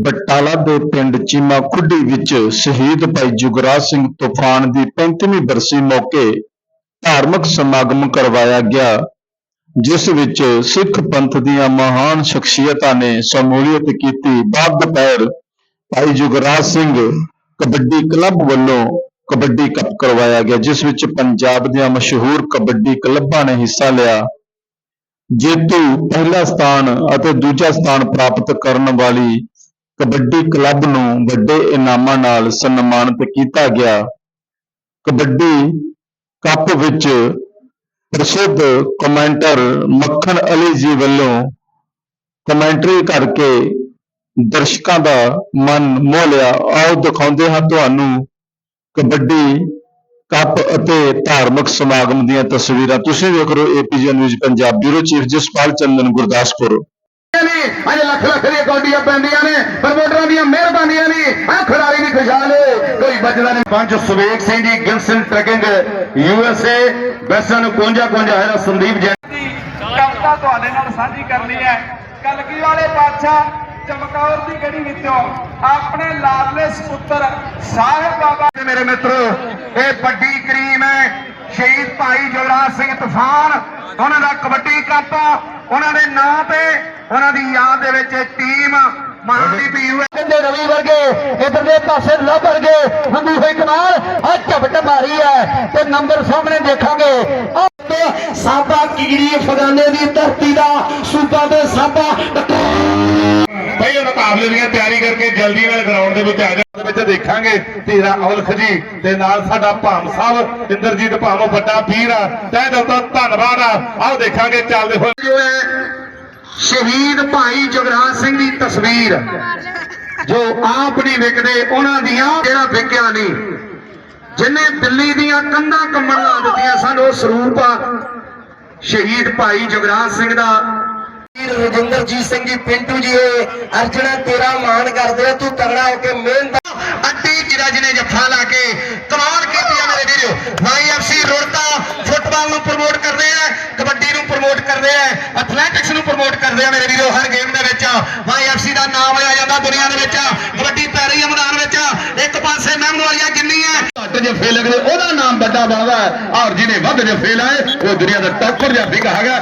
ਬਟਾਲਾ ਦੇ ਪਿੰਡ ਚੀਮਾ ਖੁੱਡੀ ਵਿੱਚ ਸ਼ਹੀਦ ਭਾਈ ਜੁਗਰਾਜ ਸਿੰਘ ਤੂਫਾਨ ਦੀ 35ਵੀਂ ਬਰਸੀ ਮੌਕੇ ਧਾਰਮਿਕ ਸਮਾਗਮ ਕਰਵਾਇਆ ਗਿਆ, ਜਿਸ ਵਿੱਚ ਸਿੱਖ ਪੰਥ ਦੀਆਂ ਮਹਾਨ ਸ਼ਖਸੀਅਤਾਂ ਨੇ ਸ਼ਮੂਲੀਅਤ ਕੀਤੀ। ਬਾਅਦ ਦੁਪਹਿਰ ਭਾਈ ਜੁਗਰਾਜ ਸਿੰਘ ਕਬੱਡੀ ਕਲੱਬ ਵੱਲੋਂ ਕਬੱਡੀ ਕੱਪ ਕਰਵਾਇਆ ਗਿਆ, ਜਿਸ ਵਿੱਚ ਪੰਜਾਬ ਦੀਆਂ ਮਸ਼ਹੂਰ ਕਬੱਡੀ ਕਲੱਬਾਂ ਨੇ ਹਿੱਸਾ ਲਿਆ। ਜੇਤੂ ਪਹਿਲਾ ਸਥਾਨ ਅਤੇ ਦੂਜਾ ਸਥਾਨ ਪ੍ਰਾਪਤ ਕਰਨ ਵਾਲੀ ਕਬੱਡੀ ਕਲੱਬ ਨੂੰ ਵੱਡੇ ਇਨਾਮਾਂ ਨਾਲ ਸਨਮਾਨਿਤ ਕੀਤਾ ਗਿਆ। ਕਬੱਡੀ ਕੱਪ ਵਿੱਚ ਪ੍ਰਸਿੱਧ ਕਮੈਂਟਰ ਮੱਖਣ ਅਲੀ ਜੀ ਵੱਲੋਂ ਕਮੈਂਟਰੀ ਕਰਕੇ ਦਰਸ਼ਕਾਂ ਦਾ ਮਨ ਮੋਹ ਲਿਆ। ਆਓ ਦਿਖਾਉਂਦੇ ਹਾਂ ਤੁਹਾਨੂੰ ਕਬੱਡੀ ਕੱਪ ਅਤੇ ਧਾਰਮਿਕ ਸਮਾਗਮ ਦੀਆਂ ਤਸਵੀਰਾਂ। ਤੁਸੀਂ ਵੇਖ ਰਹੇ ਹੋ APG news Punjab bureau chief Jaspal Chandan Gurdaspur. ਨੇ। ਅੱਜ ਲੱਖ ਲੱਖ ਦੀਆਂ ਕੌਡੀਆਂ ਪੈਂਦੀਆਂ ਨੇ ਪ੍ਰਮੋਟਰਾਂ ਦੀਆਂ ਮਿਹਰਬਾਨੀਆਂ ਨੇ। ਆ ਖਿਡਾਰੀ ਵੀ ਖੁਸ਼ਹਾਲ। ਕੋਈ ਬਚਦਾ ਨਹੀਂ। ਪੰਜ ਸੁਵੇਕ ਸਿੰਘ ਜੀ ਗਿਲਸਨ ਟਰੈਕਿੰਗ ਯੂ ਐਸ ਏ ਬੈਸਨ 51 51 ਹੈ ਸੰਦੀਪ ਜੈਨ। ਕਵਿਤਾ ਤੁਹਾਡੇ ਨਾਲ ਸਾਂਝੀ ਕਰਨੀ ਹੈ। ਕਲਗੀ ਵਾਲੇ ਬਾਦਸ਼ਾਹ ਚਮਕੌਰ ਦੀ ਗੜੀ ਵਿੱਚੋਂ ਆਪਣੇ ਲਾਡਲੇ ਸਪੁੱਤਰ ਸਾਹਿਬ ਬਾਬਾ ਮੇਰੇ ਮਿੱਤਰੋ ਇਹ ਵੱਡੀ ਕਰੀਮ ਹੈ। ਸ਼ਹੀਦ ਭਾਈ ਜਵਰਾਜ ਸਿੰਘ ਤੂਫਾਨ ਉਹਨਾਂ ਦਾ ਕਬੱਡੀ ਕੱਪ ਉਹਨਾਂ ਦੇ ਨਾਂ ਤੇ ਉਹਨਾਂ ਦੀ ਯਾਦ ਦੇ ਵਿੱਚ ਇਹ ਟੀਮ ਮਾਨਦੀ ਪੀਯੂ ਕਹਿੰਦੇ ਰਵੀ ਵਰਗੇ ਇਧਰ ਦੇ ਪਾਸੇ ਲੱਭ ਵਰਗੇ ਹੰਦੂ ਹੋਈ ਕਨਾਲ ਆ ਝਪਟ ਮਾਰੀ ਹੈ ਤੇ ਨੰਬਰ ਸਾਹਮਣੇ ਦੇਖਾਂਗੇ। ਸਾਬਾ ਕੀੜੀ ਫਗਾਨੇ ਦੀ ਧਰਤੀ ਦਾ ਸੂਬਾ ਤੇ ਸਾਬਾ ਭਾਈ ਉਹ ਮੁਕਾਬਲੇ ਦੀਆਂ ਤਿਆਰੀ ਕਰਕੇ ਜਲਦੀ ਨਾਲ ਗਰਾਊਂਡ ਦੇ ਵਿੱਚ ਆ ਜਾ। ਦੇ ਵਿੱਚ ਦੇਖਾਂਗੇ ਤੇਰਾ ਔਲਖ ਜੀ ਤੇ ਨਾਲ ਸਾਡਾ ਭਾਮ ਸਾਹਿਬ ਇੰਦਰਜੀਤ ਭਾਮ ਵੱਡਾ ਵੀਰ ਆ। ਤਹਿ ਦਿਲ ਤੋਂ ਧੰਨਵਾਦ ਆ। ਆਓ ਦੇਖਾਂਗੇ ਚੱਲਦੇ ਹੋਏ। ਜੋ ਹੈ ਸ਼ਹੀਦ ਭਾਈ ਜਗਰਾਜ ਸਿੰਘ ਦੀ ਤਸਵੀਰ ਜੋ ਆਪ ਨਹੀਂ ਵਿਕਦੇ ਉਹਨਾਂ ਦੀਆਂ ਜਿਹੜਾ ਵਿਕਿਆ ਨਹੀਂ। ਜਿਨੇ ਦਿੱਲੀ ਦੀਆਂ ਕੰਧਾਂ ਕੰਮਣ ਲਾ ਦਿੱਤੀਆਂ ਸਨ ਉਹ ਸਰੂਪ ਆ। ਸ਼ਹੀਦ ਭਾਈ ਜਗਰਾਜ ਸਿੰਘ ਦਾ। ਰਜਿੰਦਰਜੀਤ ਸਿੰਘ ਜੀ ਪਿੰਟੂ ਜੀ ਅਰਜਣਾ ਤੇਰਾ ਮਾਣ ਕਰਦੇ ਆ ਤੂੰ ਤਗੜਾ ਹੋ ਕੇ ਮਿਹਨਤ ਅੱਡੀ ਜਿਹੜਾ ਜਿਹਨੇ ਜੱਫਾ ਲਾ ਕੇ ਕਮਾਲ ਕੀਤੀ ਆ ਮੇਰੇ ਵੀਰੋ ਵਾਈਐਫਸੀ ਰੋੜਤਾ ਫੁੱਟਬਾਲ ਨੂੰ ਪ੍ਰਮੋਟ ਕਰਦੇ ਆ ਕਬੱਡੀ ਨੂੰ ਪ੍ਰਮੋਟ ਕਰਦੇ ਆ ਐਥਲੈਟਿਕਸ ਨੂੰ ਪ੍ਰਮੋਟ ਕਰਦੇ ਆ ਮੇਰੇ ਵੀਰੋ, ਹਰ ਗੇਮ ਦੇ ਵਿੱਚ। ਵਾਈਐਫਸੀ ਦਾ ਨਾਮ ਲਿਆ ਜਾਂਦਾ ਦੁਨੀਆ ਦੇ ਵਿੱਚ, ਕਬੱਡੀ ਪੈਰੀ ਮੈਦਾਨ ਵਿੱਚ। ਇੱਕ ਪਾਸੇ ਮਹਿਮਨ ਕਿੰਨੀ ਹੈ ਘੱਟ ਜਫ਼ੇ ਲੱਗਦੇ ਉਹਦਾ ਨਾਮ ਵੱਡਾ ਬਣਦਾ ਔਰ ਜਿਹਨੇ ਵੱਧ ਜਫੇ ਲਾਏ ਉਹ ਦੁਨੀਆ ਦਾ ਟੌਪਰ ਜਾਫੀ ਹੈਗਾ